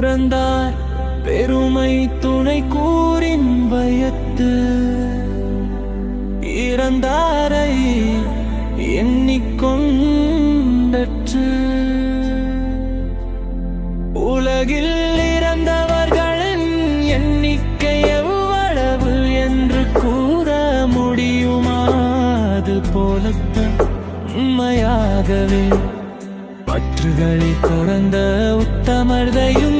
துறந்தார் பெருமை துணை கூறின் வயத்து. இறந்தாரை எண்ணிக்கொண்டற்று. உலகில் இறந்தவர்களின் எண்ணிக்கை எவ்வளவு என்று கூற முடியுமா அது போலத்தான் உண்மையாகவே. சுற்றுகளை துறந்த உத்தமர்தையும்